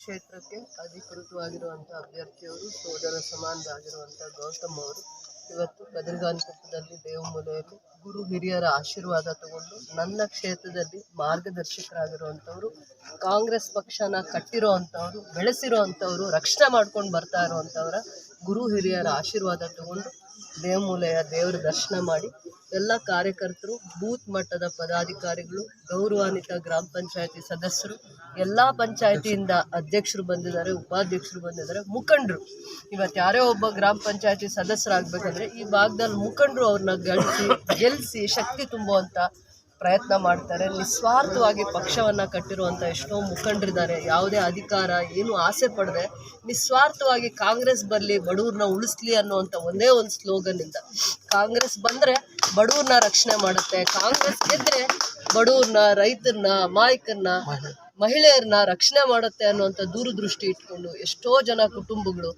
ಕ್ಷೇತ್ರಕ್ಕೆ ಅಧಿಕೃತವಾಗಿರುವಂತಹ ಅಭ್ಯರ್ಥಿಯವರು ಸೋದರ ಸಮಾನರಾಗಿರುವಂಥ ಗೌತಮ್ ಅವರು. ಇವತ್ತು ಕದಿರ್ಗಾನ್ ಕುಪ್ಪದಲ್ಲಿ ದೇವಮೂಲೆಯಲ್ಲಿ ಗುರು ಹಿರಿಯರ ಆಶೀರ್ವಾದ ತಗೊಂಡು ನನ್ನ ಕ್ಷೇತ್ರದಲ್ಲಿ ಮಾರ್ಗದರ್ಶಕರಾಗಿರುವಂಥವ್ರು, ಕಾಂಗ್ರೆಸ್ ಪಕ್ಷನ ಕಟ್ಟಿರೋ ಅಂಥವ್ರು ಬೆಳೆಸಿರೋ ಅಂಥವ್ರು ರಕ್ಷಣೆ ಮಾಡ್ಕೊಂಡು ಬರ್ತಾ ಇರೋವಂಥವ್ರ ಗುರು ಹಿರಿಯರ ಆಶೀರ್ವಾದ ತಗೊಂಡು ದೇವಮೂಲೆಯ ದೇವರ ದರ್ಶನ ಮಾಡಿ ಎಲ್ಲ ಕಾರ್ಯಕರ್ತರು, ಬೂತ್ ಮಟ್ಟದ ಪದಾಧಿಕಾರಿಗಳು, ಗೌರವಾನ್ವಿತ ಗ್ರಾಮ ಪಂಚಾಯತಿ ಸದಸ್ಯರು, ಎಲ್ಲ ಪಂಚಾಯತಿಯಿಂದ ಅಧ್ಯಕ್ಷರು ಬಂದಿದ್ದಾರೆ, ಉಪಾಧ್ಯಕ್ಷರು ಬಂದಿದ್ದಾರೆ, ಮುಖಂಡರು. ಇವತ್ತು ಯಾರೇ ಒಬ್ಬ ಗ್ರಾಮ ಪಂಚಾಯತಿ ಸದಸ್ಯರಾಗಬೇಕಂದ್ರೆ ಈ ಭಾಗದಲ್ಲಿ ಮುಖಂಡರು ಅವ್ರನ್ನ ಗಳಿಸಿ ಗೆಲ್ಲಿಸಿ ಶಕ್ತಿ ತುಂಬುವಂಥ ಪ್ರಯತ್ನ ಮಾಡ್ತಾರೆ, ನಿಸ್ವಾರ್ಥವಾಗಿ ಪಕ್ಷವನ್ನು ಕಟ್ಟಿರುವಂಥ ಎಷ್ಟೋ ಮುಖಂಡರಿದ್ದಾರೆ, ಯಾವುದೇ ಅಧಿಕಾರ, ಏನು ಆಸೆ ಪಡದೆ, ನಿಸ್ವಾರ್ಥವಾಗಿ ಕಾಂಗ್ರೆಸ್ ಬರಲಿ ಬಡವ್ರನ್ನ ಉಳಿಸ್ಲಿ ಅನ್ನುವಂಥ ಒಂದೇ ಒಂದು ಸ್ಲೋಗನ್ನಿಂದ ಕಾಂಗ್ರೆಸ್ ಬಂದರೆ ಬಡವ್ರನ್ನ ರಕ್ಷಣೆ ಮಾಡುತ್ತೆ, ಕಾಂಗ್ರೆಸ್ ಗೆದ್ದರೆ ಬಡವ್ರನ್ನ ರೈತರನ್ನ ಅಮಾಯಕನ್ನ ಮಹಿಳೆಯರನ್ನ ರಕ್ಷಣೆ ಮಾಡುತ್ತೆ ಅನ್ನುವಂಥ ದೂರದೃಷ್ಟಿ ಇಟ್ಕೊಂಡು ಎಷ್ಟೋ ಜನ ಕುಟುಂಬಗಳು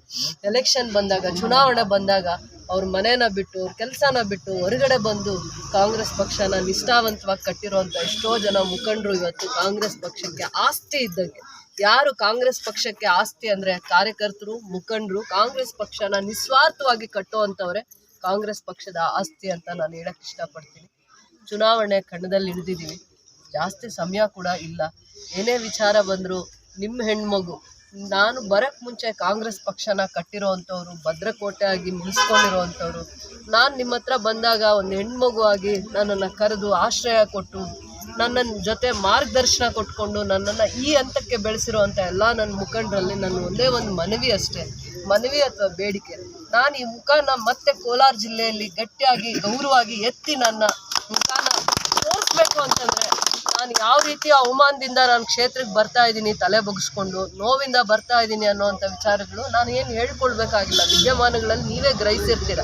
ಎಲೆಕ್ಷನ್ ಬಂದಾಗ, ಚುನಾವಣೆ ಬಂದಾಗ ಅವ್ರ ಮನೇನ ಬಿಟ್ಟು, ಅವ್ರ ಕೆಲಸನ ಬಿಟ್ಟು ಹೊರಗಡೆ ಬಂದು ಕಾಂಗ್ರೆಸ್ ಪಕ್ಷನ ನಿಷ್ಠಾವಂತವಾಗಿ ಕಟ್ಟಿರುವಂಥ ಎಷ್ಟೋ ಜನ ಮುಖಂಡರು ಇವತ್ತು ಕಾಂಗ್ರೆಸ್ ಪಕ್ಷಕ್ಕೆ ಆಸ್ತಿ ಇದ್ದಂಗೆ. ಯಾರು ಕಾಂಗ್ರೆಸ್ ಪಕ್ಷಕ್ಕೆ ಆಸ್ತಿ ಅಂದರೆ ಕಾರ್ಯಕರ್ತರು, ಮುಖಂಡರು, ಕಾಂಗ್ರೆಸ್ ಪಕ್ಷನ ನಿಸ್ವಾರ್ಥವಾಗಿ ಕಟ್ಟುವಂಥವ್ರೆ ಕಾಂಗ್ರೆಸ್ ಪಕ್ಷದ ಆಸ್ತಿ ಅಂತ ನಾನು ಹೇಳಕ್ಕೆ ಇಷ್ಟಪಡ್ತೀನಿ. ಚುನಾವಣೆ ಕಣದಲ್ಲಿ ಹಿಡಿದಿದ್ದೀವಿ. ಜಾಸ್ತಿ ಸಮಯ ಕೂಡ ಇಲ್ಲ. ಏನೇ ವಿಚಾರ ಬಂದರೂ ನಿಮ್ಮ ಹೆಣ್ಮಗು ನಾನು ಬರೋಕ್ಕೆ ಮುಂಚೆ ಕಾಂಗ್ರೆಸ್ ಪಕ್ಷನ ಕಟ್ಟಿರೋವಂಥವ್ರು ಭದ್ರಕೋಟೆ ಆಗಿ ನಿಲ್ಲಿಸ್ಕೊಂಡಿರೋವಂಥವ್ರು ನಾನು ನಿಮ್ಮ ಹತ್ರ ಬಂದಾಗ ಒಂದು ಹೆಣ್ಮಗು ಆಗಿ ನನ್ನನ್ನು ಕರೆದು ಆಶ್ರಯ ಕೊಟ್ಟು ನನ್ನ ಜೊತೆ ಮಾರ್ಗದರ್ಶನ ಕೊಟ್ಕೊಂಡು ನನ್ನನ್ನು ಈ ಹಂತಕ್ಕೆ ಬೆಳೆಸಿರುವಂಥ ಎಲ್ಲ ನನ್ನ ಮುಖಂಡರಲ್ಲಿ ನನ್ನ ಒಂದೇ ಒಂದು ಮನವಿ ಅಷ್ಟೇ. ಮನವಿ ಅಥವಾ ಬೇಡಿಕೆ. ನಾನು ಈ ಮುಖಾನ ಮತ್ತೆ ಕೋಲಾರ ಜಿಲ್ಲೆಯಲ್ಲಿ ಗಟ್ಟಿಯಾಗಿ, ಗೌರವವಾಗಿ ಎತ್ತಿ ನನ್ನ ಮುಖಾನ ತೋರಿಸ್ಬೇಕು ಅಂತಂದರೆ ನಾನು ಯಾವ ರೀತಿ ಅವಮಾನದಿಂದ ನಾನು ಕ್ಷೇತ್ರಕ್ಕೆ ಬರ್ತಾ ಇದ್ದೀನಿ, ತಲೆ ಬಗ್ಸ್ಕೊಂಡು, ನೋವಿಂದ ಬರ್ತಾ ಇದ್ದೀನಿ ಅನ್ನೋವಂಥ ವಿಚಾರಗಳು ನಾನು ಏನು ಹೇಳ್ಕೊಳ್ಬೇಕಾಗಿಲ್ಲ. ವಿದ್ಯಮಾನಗಳಲ್ಲಿ ನೀವೇ ಗ್ರಹಿಸಿರ್ತೀರ?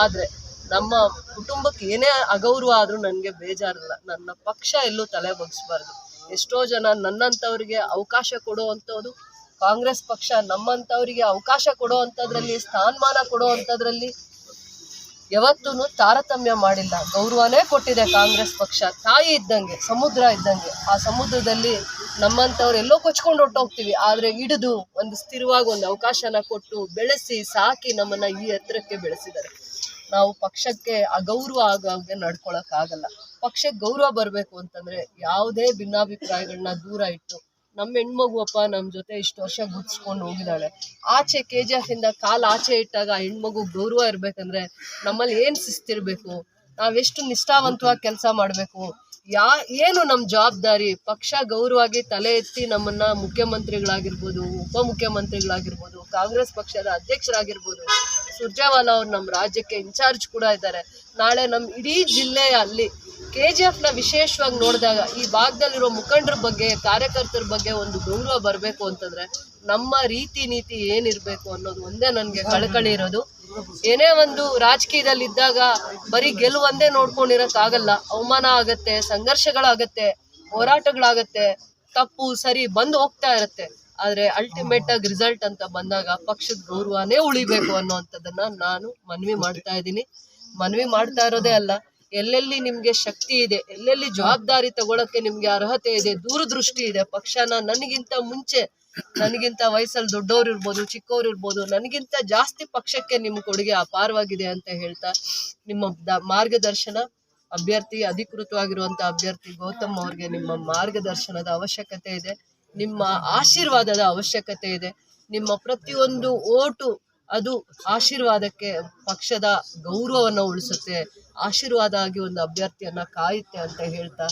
ಆದರೆ ನಮ್ಮ ಕುಟುಂಬಕ್ಕೆ ಏನೇ ಅಗೌರವ ಆದರೂ ನನಗೆ ಬೇಜಾರಿಲ್ಲ. ನನ್ನ ಪಕ್ಷ ಎಲ್ಲೂ ತಲೆ ಬಗ್ಸ್ಬಾರ್ದು. ಎಷ್ಟೋ ಜನ ನನ್ನಂಥವ್ರಿಗೆ ಅವಕಾಶ ಕೊಡುವಂಥದ್ದು ಕಾಂಗ್ರೆಸ್ ಪಕ್ಷ ನಮ್ಮಂಥವ್ರಿಗೆ ಅವಕಾಶ ಕೊಡೋ ಅಂಥದ್ರಲ್ಲಿ ಸ್ಥಾನಮಾನ ಕೊಡುವಂಥದ್ರಲ್ಲಿ ಯಾವತ್ತೂ ತಾರತಮ್ಯ ಮಾಡಿಲ್ಲ. ಗೌರವನೇ ಕೊಟ್ಟಿದೆ ಕಾಂಗ್ರೆಸ್ ಪಕ್ಷ. ತಾಯಿ ಇದ್ದಂಗೆ, ಸಮುದ್ರ ಇದ್ದಂಗೆ. ಆ ಸಮುದ್ರದಲ್ಲಿ ನಮ್ಮಂಥವ್ರು ಎಲ್ಲೋ ಕೊಚ್ಕೊಂಡು ಹೊಟ್ಟೋಗ್ತೀವಿ ಆದರೆ ಹಿಡಿದು ಒಂದು ಸ್ಥಿರವಾಗಿ ಒಂದು ಅವಕಾಶನ ಕೊಟ್ಟು ಬೆಳೆಸಿ, ಸಾಕಿ ನಮ್ಮನ್ನು ಈ ಎತ್ತರಕ್ಕೆ ಬೆಳೆಸಿದ್ದಾರೆ. ನಾವು ಪಕ್ಷಕ್ಕೆ ಅಗೌರವ ಆಗೋಂಗೆ ನಡ್ಕೊಳಕ್ಕಾಗಲ್ಲ. ಪಕ್ಷಕ್ಕೆ ಗೌರವ ಬರಬೇಕು ಅಂತಂದರೆ ಯಾವುದೇ ಭಿನ್ನಾಭಿಪ್ರಾಯಗಳನ್ನ ದೂರ ಇಟ್ಟು ನಮ್ಮ ಹೆಣ್ಮಗುವಪ್ಪ ನಮ್ಮ ಜೊತೆ ಇಷ್ಟು ವರ್ಷ ಗುರ್ಸ್ಕೊಂಡು ಹೋಗಿದ್ದಾಳೆ. ಆಚೆ ಕೆ ಜಿ ಎಫಿಂದ ಕಾಲು ಆಚೆ ಇಟ್ಟಾಗ ಹೆಣ್ಮಗು ಗೌರವ ಇರಬೇಕಂದ್ರೆ ನಮ್ಮಲ್ಲಿ ಏನು ಶಿಸ್ತಿರ್ಬೇಕು? ನಾವೆಷ್ಟು ನಿಷ್ಠಾವಂತವಾಗಿ ಕೆಲಸ ಮಾಡಬೇಕು? ಯಾ, ಏನು ನಮ್ಮ ಜವಾಬ್ದಾರಿ? ಪಕ್ಷ ಗೌರವವಾಗಿ ತಲೆ ಎತ್ತಿ ನಮ್ಮನ್ನ ಮುಖ್ಯಮಂತ್ರಿಗಳಾಗಿರ್ಬೋದು, ಉಪಮುಖ್ಯಮಂತ್ರಿಗಳಾಗಿರ್ಬೋದು, ಕಾಂಗ್ರೆಸ್ ಪಕ್ಷದ ಅಧ್ಯಕ್ಷರಾಗಿರ್ಬೋದು, ಸುರ್ಜೇವಾಲಾ ಅವ್ರು ನಮ್ಮ ರಾಜ್ಯಕ್ಕೆ ಇನ್ಚಾರ್ಜ್ ಕೂಡ ಇದ್ದಾರೆ. ನಾಳೆ ನಮ್ಮ ಇಡೀ ಜಿಲ್ಲೆಯ ಅಲ್ಲಿ ಕೆ ಜಿ ಎಫ್ನ ವಿಶೇಷವಾಗಿ ನೋಡಿದಾಗ ಈ ಭಾಗದಲ್ಲಿರೋ ಮುಖಂಡರ ಬಗ್ಗೆ, ಕಾರ್ಯಕರ್ತರ ಬಗ್ಗೆ ಒಂದು ಗೌರವ ಬರಬೇಕು ಅಂತಂದ್ರೆ ನಮ್ಮ ರೀತಿ ನೀತಿ ಏನಿರಬೇಕು ಅನ್ನೋದು ಒಂದೇ ನನಗೆ ಕಳಕಳಿ ಇರೋದು. ಏನೇ ಒಂದು ರಾಜಕೀಯದಲ್ಲಿ ಇದ್ದಾಗ ಬರೀ ಗೆಲುವಂದೇ ನೋಡ್ಕೊಂಡಿರೋಕ್ಕಾಗಲ್ಲ. ಅವಮಾನ ಆಗತ್ತೆ, ಸಂಘರ್ಷಗಳಾಗತ್ತೆ, ಹೋರಾಟಗಳಾಗತ್ತೆ, ತಪ್ಪು, ಸರಿ ಬಂದು ಹೋಗ್ತಾ ಇರುತ್ತೆ. ಆದ್ರೆ ಅಲ್ಟಿಮೇಟ್ ಆಗಿ ರಿಸಲ್ಟ್ ಅಂತ ಬಂದಾಗ ಪಕ್ಷದ ಗೌರವನೇ ಉಳಿಬೇಕು ಅನ್ನೋವಂಥದ್ದನ್ನ ನಾನು ಮನವಿ ಮಾಡ್ತಾ ಇದ್ದೀನಿ. ಮನವಿ ಮಾಡ್ತಾ ಇರೋದೇ ಅಲ್ಲ. ಎಲ್ಲೆಲ್ಲಿ ನಿಮಗೆ ಶಕ್ತಿ ಇದೆ, ಎಲ್ಲೆಲ್ಲಿ ಜವಾಬ್ದಾರಿ ತಗೊಳಕ್ಕೆ ನಿಮ್ಗೆ ಅರ್ಹತೆ ಇದೆ, ದೂರದೃಷ್ಟಿ ಇದೆ, ಪಕ್ಷನ ನನಗಿಂತ ಮುಂಚೆ, ನನಗಿಂತ ವಯಸ್ಸಲ್ಲಿ ದೊಡ್ಡವ್ರು ಇರ್ಬೋದು ಚಿಕ್ಕವ್ರು ಇರ್ಬೋದು, ನನಗಿಂತ ಜಾಸ್ತಿ ಪಕ್ಷಕ್ಕೆ ನಿಮ್ಮ ಕೊಡುಗೆ ಅಪಾರವಾಗಿದೆ ಅಂತ ಹೇಳ್ತಾ ನಿಮ್ಮ ಮಾರ್ಗದರ್ಶನ ಅಭ್ಯರ್ಥಿ, ಅಧಿಕೃತವಾಗಿರುವಂತ ಅಭ್ಯರ್ಥಿ ಗೌತಮ್ ಅವ್ರಿಗೆ ನಿಮ್ಮ ಮಾರ್ಗದರ್ಶನದ ಅವಶ್ಯಕತೆ ಇದೆ, ನಿಮ್ಮ ಆಶೀರ್ವಾದದ ಅವಶ್ಯಕತೆ ಇದೆ, ನಿಮ್ಮ ಪ್ರತಿಯೊಂದು ಓಟು ಅದು ಆಶೀರ್ವಾದಕ್ಕೆ, ಪಕ್ಷದ ಗೌರವವನ್ನು ಉಳಿಸುತ್ತೆ. ಆಶೀರ್ವಾದ ಆಗಿ ಒಂದು ಅಭ್ಯರ್ಥಿಯನ್ನ ಕಾಯುತ್ತೆ ಅಂತ ಹೇಳ್ತಾ,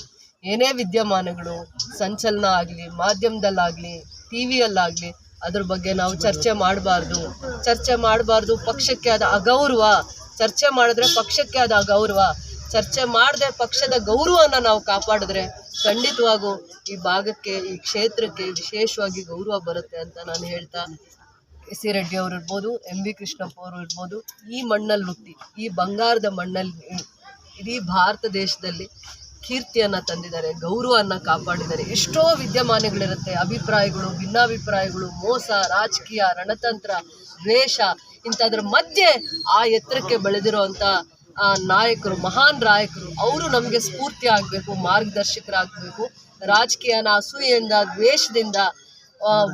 ಏನೇ ವಿದ್ಯಮಾನಗಳು ಸಂಚಲನ ಆಗಲಿ ಮಾಧ್ಯಮದಲ್ಲಾಗಲಿ ಟಿ ವಿಯಲ್ಲಾಗಲಿ ಅದ್ರ ಬಗ್ಗೆ ನಾವು ಚರ್ಚೆ ಮಾಡಬಾರ್ದು. ಚರ್ಚೆ ಮಾಡಬಾರ್ದು, ಪಕ್ಷಕ್ಕೆ ಆದ ಅಗೌರವ. ಚರ್ಚೆ ಮಾಡಿದ್ರೆ ಪಕ್ಷಕ್ಕೆ ಆದ ಅಗೌರವ. ಚರ್ಚೆ ಮಾಡದೆ ಪಕ್ಷದ ಗೌರವನ ನಾವು ಕಾಪಾಡಿದ್ರೆ ಖಂಡಿತವಾಗೂ ಈ ಭಾಗಕ್ಕೆ, ಈ ಕ್ಷೇತ್ರಕ್ಕೆ ವಿಶೇಷವಾಗಿ ಗೌರವ ಬರುತ್ತೆ ಅಂತ ನಾನು ಹೇಳ್ತಾ ಎಸ್ ಸಿ ರೆಡ್ಡಿ ಅವರು ಇರ್ಬೋದು, ಎಂ ವಿ ಕೃಷ್ಣಪ್ಪ ಅವರು ಇರ್ಬೋದು, ಈ ಮಣ್ಣಲ್ಲಿ ಹುಟ್ಟಿ ಈ ಬಂಗಾರದ ಮಣ್ಣಲ್ಲಿ ಇಡೀ ಭಾರತ ದೇಶದಲ್ಲಿ ಕೀರ್ತಿಯನ್ನು ತಂದಿದ್ದಾರೆ ಗೌರವವನ್ನು ಕಾಪಾಡಿದ್ದಾರೆ. ಎಷ್ಟೋ ವಿದ್ಯಮಾನಗಳಿರುತ್ತೆ, ಅಭಿಪ್ರಾಯಗಳು, ಭಿನ್ನಾಭಿಪ್ರಾಯಗಳು, ಮೋಸ, ರಾಜಕೀಯ, ರಣತಂತ್ರ, ದ್ವೇಷ, ಇಂಥದ್ರ ಮಧ್ಯೆ ಆ ಎತ್ತರಕ್ಕೆ ಬೆಳೆದಿರುವಂಥ ನಾಯಕರು, ಮಹಾನ್ ನಾಯಕರು ಅವರು ನಮಗೆ ಸ್ಫೂರ್ತಿ ಆಗಬೇಕು, ಮಾರ್ಗದರ್ಶಕರಾಗಬೇಕು. ರಾಜಕೀಯನ ಅಸೂಯೆಯಿಂದ, ದ್ವೇಷದಿಂದ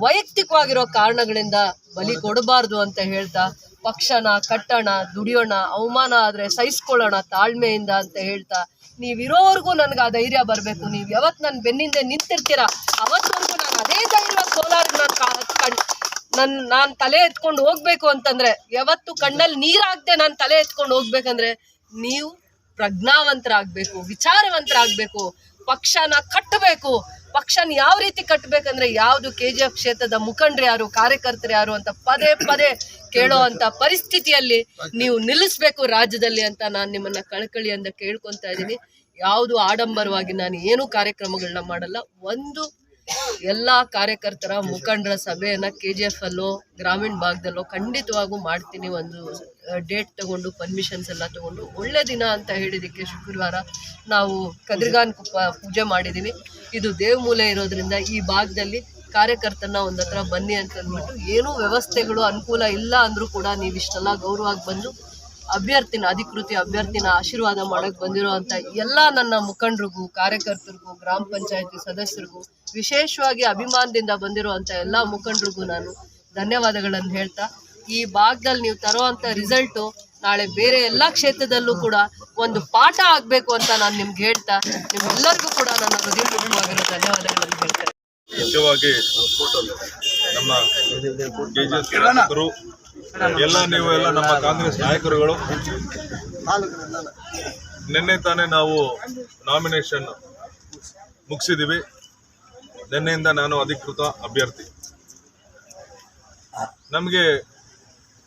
ವೈಯಕ್ತಿಕವಾಗಿರೋ ಕಾರಣಗಳಿಂದ ಬಲಿ ಕೊಡಬಾರ್ದು ಅಂತ ಹೇಳ್ತಾ ಪಕ್ಷನ ಕಟ್ಟೋಣ ದುಡಿಯೋಣ ಅವಮಾನ ಆದ್ರೆ ಸಹಿಸ್ಕೊಳ್ಳೋಣ ತಾಳ್ಮೆಯಿಂದ ಅಂತ ಹೇಳ್ತಾ ನೀವಿರೋವರೆಗೂ ನನ್ಗೆ ಆ ಧೈರ್ಯ ಬರಬೇಕು. ನೀವು ಯಾವತ್ತು ನನ್ನ ಬೆನ್ನಿಂದೆ ನಿಂತಿರ್ತೀರ ಅವತ್ತವರೆಗೂ ನಾನು ಅದೇ ಥರ ಸೋಲಾರ್ ನಾನು ಕಣ್ ನನ್ ನಾನ್ ತಲೆ ಎತ್ಕೊಂಡು ಹೋಗ್ಬೇಕು ಅಂತಂದ್ರೆ ಯಾವತ್ತು ಕಣ್ಣಲ್ಲಿ ನೀರಾಗದೆ ನಾನು ತಲೆ ಎತ್ಕೊಂಡು ಹೋಗ್ಬೇಕಂದ್ರೆ ನೀವು ಪ್ರಜ್ಞಾವಂತರಾಗಬೇಕು ವಿಚಾರವಂತರಾಗಬೇಕು ಪಕ್ಷನ ಕಟ್ಟಬೇಕು ಪಕ್ಷನ ಯಾವ ರೀತಿ ಕಟ್ಟಬೇಕಂದ್ರೆ ಯಾವುದು ಕೆ ಜಿ ಎಫ್ ಕ್ಷೇತ್ರದ ಮುಖಂಡ್ರ ಯಾರು, ಕಾರ್ಯಕರ್ತರು ಯಾರು ಅಂತ ಪದೇ ಪದೇ ಕೇಳೋ ಅಂತ ಪರಿಸ್ಥಿತಿಯಲ್ಲಿ ನೀವು ನಿಲ್ಲಿಸ್ಬೇಕು ರಾಜ್ಯದಲ್ಲಿ ಅಂತ ನಾನು ನಿಮ್ಮನ್ನ ಕಳಕಳಿ ಅಂತ ಕೇಳ್ಕೊಂತ ಇದ್ದೀನಿ. ಯಾವುದು ಆಡಂಬರವಾಗಿ ನಾನು ಏನು ಕಾರ್ಯಕ್ರಮಗಳನ್ನ ಮಾಡಲ್ಲ. ಒಂದು ಎಲ್ಲ ಕಾರ್ಯಕರ್ತರ ಮುಖಂಡರ ಸಭೆಯನ್ನು ಕೆ ಜಿ ಎಫ್ ಅಲ್ಲೋ, ಗ್ರಾಮೀಣ ಭಾಗದಲ್ಲೋ ಖಂಡಿತವಾಗೂ ಮಾಡ್ತೀನಿ ಒಂದು ಡೇಟ್ ತಗೊಂಡು ಪರ್ಮಿಷನ್ಸ್ ಎಲ್ಲ ತಗೊಂಡು. ಒಳ್ಳೆ ದಿನ ಅಂತ ಹೇಳಿದಕ್ಕೆ ಶುಕ್ರವಾರ ನಾವು ಕದ್ರಿಗಾನ್ ಕುಪ್ಪ ಪೂಜೆ ಮಾಡಿದ್ದೀವಿ ಇದು ದೇವಮೂಲೆ ಇರೋದ್ರಿಂದ ಈ ಭಾಗದಲ್ಲಿ ಕಾರ್ಯಕರ್ತನ ಒಂದ್ ಹತ್ರ ಬನ್ನಿ ಅಂತ ಅಂದ್ಬಿಟ್ಟು ಏನೂ ವ್ಯವಸ್ಥೆಗಳು ಅನುಕೂಲ ಇಲ್ಲ ಅಂದ್ರೂ ಕೂಡ ನೀವು ಇಷ್ಟೆಲ್ಲ ಗೌರವವಾಗಿ ಬಂದು ಅಭ್ಯರ್ಥಿನ, ಅಧಿಕೃತಿ ಅಭ್ಯರ್ಥಿನ ಆಶೀರ್ವಾದ ಮಾಡಕ್ ಬಂದಿರೋ ಅಂತ ಎಲ್ಲ ನನ್ನ ಮುಖಂಡರಿಗೂ, ಕಾರ್ಯಕರ್ತರಿಗೂ, ಗ್ರಾಮ ಪಂಚಾಯತಿ ಸದಸ್ಯರಿಗೂ ವಿಶೇಷವಾಗಿ ಅಭಿಮಾನದಿಂದ ಬಂದಿರುವಂತ ಎಲ್ಲ ಮುಖಂಡರಿಗೂ ನಾನು ಧನ್ಯವಾದಗಳನ್ನು ಹೇಳ್ತಾ, ಈ ಭಾಗದಲ್ಲಿ ನೀವು ತರುವಂತ ರಿಸಲ್ಟು ನಾಳೆ ಬೇರೆ ಎಲ್ಲ ಕ್ಷೇತ್ರದಲ್ಲೂ ಕೂಡ ಒಂದು ಪಾಠ ಆಗಬೇಕು ಅಂತ ನಾನು ನಿಮ್ಗೆ ಹೇಳ್ತಾ ನಿಮ್ಗೆಲ್ಲರಿಗೂ ಕೂಡ ನನ್ನ ಹೃದಯಪೂರ್ವಕವಾಗಿರೋ ಧನ್ಯವಾದಗಳನ್ನು ಹೇಳ್ತೇನೆ ಮುಖ್ಯವಾಗಿ ನಮ್ಮ ಎಲ್ಲ ನೀವು ಎಲ್ಲ ನಮ್ಮ ಕಾಂಗ್ರೆಸ್ ನಾಯಕರುಗಳು. ನಿನ್ನೆ ತಾನೇ ನಾವು ನಾಮಿನೇಷನ್ ಮುಗಿಸಿದ್ದೀವಿ ನಿನ್ನೆಯಿಂದ ನಾನು ಅಧಿಕೃತ ಅಭ್ಯರ್ಥಿ. ನಮಗೆ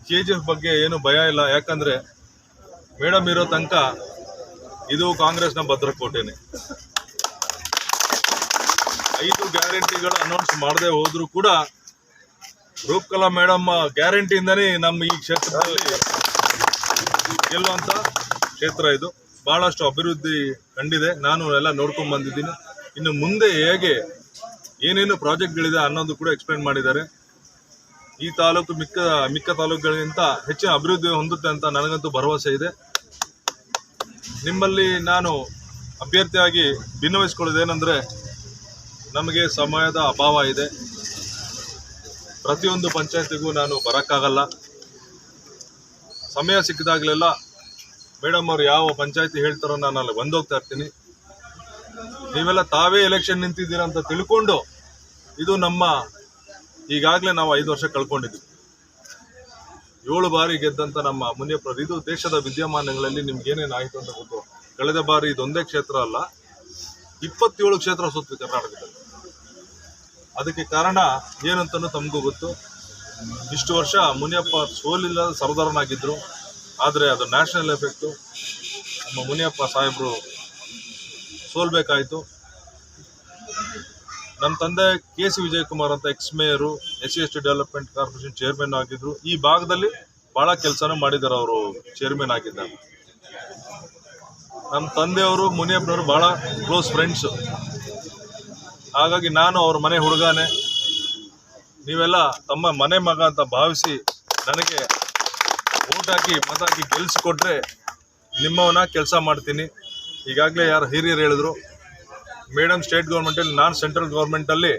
ಕೆ ಜಿ ಎಫ್ ಬಗ್ಗೆ ಏನು ಭಯ ಇಲ್ಲ. ಯಾಕಂದ್ರೆ ಮೇಡಮ್ ಇರೋ ತನಕ ಇದು ಕಾಂಗ್ರೆಸ್ನ ಭದ್ರಕೋಟೆನೆ. ಐದು ಗ್ಯಾರಂಟಿಗಳು ಅನೌನ್ಸ್ ಮಾಡದೆ ಹೋದರೂ ಕೂಡ ರೂಪಕಲಾ ಮೇಡಮ್ ಗ್ಯಾರಂಟಿಯಿಂದನೇ ನಮ್ಮ ಈ ಕ್ಷೇತ್ರದಲ್ಲಿ ಗೆಲ್ಲುವಂತ ಕ್ಷೇತ್ರ ಇದು. ಬಹಳಷ್ಟು ಅಭಿವೃದ್ಧಿ ಕಂಡಿದೆ. ನಾನು ಎಲ್ಲ ನೋಡ್ಕೊಂಡು ಬಂದಿದ್ದೀನಿ. ಇನ್ನು ಮುಂದೆ ಹೇಗೆ ಏನೇನು ಪ್ರಾಜೆಕ್ಟ್ಗಳಿದೆ ಅನ್ನೋದು ಕೂಡ ಎಕ್ಸ್ಪ್ಲೇನ್ ಮಾಡಿದ್ದಾರೆ. ಈ ತಾಲೂಕು ಮಿಕ್ಕ ಮಿಕ್ಕ ತಾಲೂಕುಗಳಿಗಿಂತ ಹೆಚ್ಚಿನ ಅಭಿವೃದ್ಧಿ ಹೊಂದುತ್ತೆ ಅಂತ ನನಗಂತೂ ಭರವಸೆ ಇದೆ. ನಿಮ್ಮಲ್ಲಿ ನಾನು ಅಭ್ಯರ್ಥಿಯಾಗಿ ಭಿನ್ನವಹಿಸ್ಕೊಳ್ಳೋದೇನೆಂದ್ರೆ, ನಮಗೆ ಸಮಯದ ಅಭಾವ ಇದೆ. ಪ್ರತಿಯೊಂದು ಪಂಚಾಯತಿಗೂ ನಾನು ಬರೋಕ್ಕಾಗಲ್ಲ. ಸಮಯ ಸಿಕ್ಕಿದಾಗಲೆಲ್ಲ ಮೇಡಮ್ ಅವ್ರು ಯಾವ ಪಂಚಾಯತಿ ಹೇಳ್ತಾರೋ ನಾನು ಅಲ್ಲಿ ಬಂದೋಗ್ತಾ ಇರ್ತೀನಿ. ನೀವೆಲ್ಲ ತಾವೇ ಎಲೆಕ್ಷನ್ ನಿಂತಿದ್ದೀರ ಅಂತ ತಿಳ್ಕೊಂಡು ಇದು ನಮ್ಮ ಈಗಾಗಲೇ ನಾವು ಐದು ವರ್ಷ ಕಳ್ಕೊಂಡಿದ್ವಿ ಏಳು ಬಾರಿ ಗೆದ್ದಂಥ ನಮ್ಮ ಮುನಿಯಪ್ಪರು ಇದು ದೇಶದ ವಿದ್ಯಮಾನಗಳಲ್ಲಿ ನಿಮ್ಗೇನೇನು ಆಯಿತು ಅಂತ ಗೊತ್ತು. ಕಳೆದ ಬಾರಿ ಇದೊಂದೇ ಕ್ಷೇತ್ರ ಅಲ್ಲ, ಇಪ್ಪತ್ತೇಳು ಕ್ಷೇತ್ರ ಸುತ್ತಿದೆ ಕರ್ನಾಟಕದಲ್ಲಿ. ಅದಕ್ಕೆ ಕಾರಣ ಏನಂತನೂ ತಮಗೂ ಗೊತ್ತು. ಇಷ್ಟು ವರ್ಷ ಮುನಿಯಪ್ಪ ಸೋಲಿಲ್ಲ ಸರ್ದಾರನಾಗಿದ್ರು. ಆದರೆ ಅದು ನ್ಯಾಷನಲ್ ಎಫೆಕ್ಟು. ನಮ್ಮ ಮುನಿಯಪ್ಪ ಸಾಹೇಬರು ಸೋಲ್ಬೇಕಾಯಿತು. ನಮ್ಮ ತಂದೆ ಕೆ ಸಿ ವಿಜಯಕುಮಾರ್ ಅಂತ ex mayor S C S T development corporation chairman ಆಗಿದ್ರು. ಈ ಭಾಗದಲ್ಲಿ ಭಾಳ ಕೆಲಸನೂ ಮಾಡಿದ್ದಾರೆ ಅವರು ಚೇರ್ಮನ್ ಆಗಿದ್ದಾಗ ನಮ್ಮ ತಂದೆಯವರು, ಮುನಿಯಪ್ಪನವರು ಭಾಳ ಕ್ಲೋಸ್ ಫ್ರೆಂಡ್ಸು ಹಾಗಾಗಿ ನಾನು ಅವ್ರ ಮನೆ ಹುಡುಗನೇ. ನೀವೆಲ್ಲ ತಮ್ಮ ಮನೆ ಮಗ ಅಂತ ಭಾವಿಸಿ ನನಗೆ ಓಟ್ ಹಾಕಿ, ಮತ ಹಾಕಿ ಗೆಲ್ಸಿಕೊಟ್ರೆ ನಿಮ್ಮವನ್ನ ಕೆಲಸ ಮಾಡ್ತೀನಿ. ಈಗಾಗಲೇ ಯಾರು ಹಿರಿಯರು ಹೇಳಿದ್ರು, ಮೇಡಮ್ ಸ್ಟೇಟ್ ಗೌರ್ಮೆಂಟಲ್ಲಿ, ನಾನು ಸೆಂಟ್ರಲ್ ಗೌರ್ಮೆಂಟಲ್ಲಿ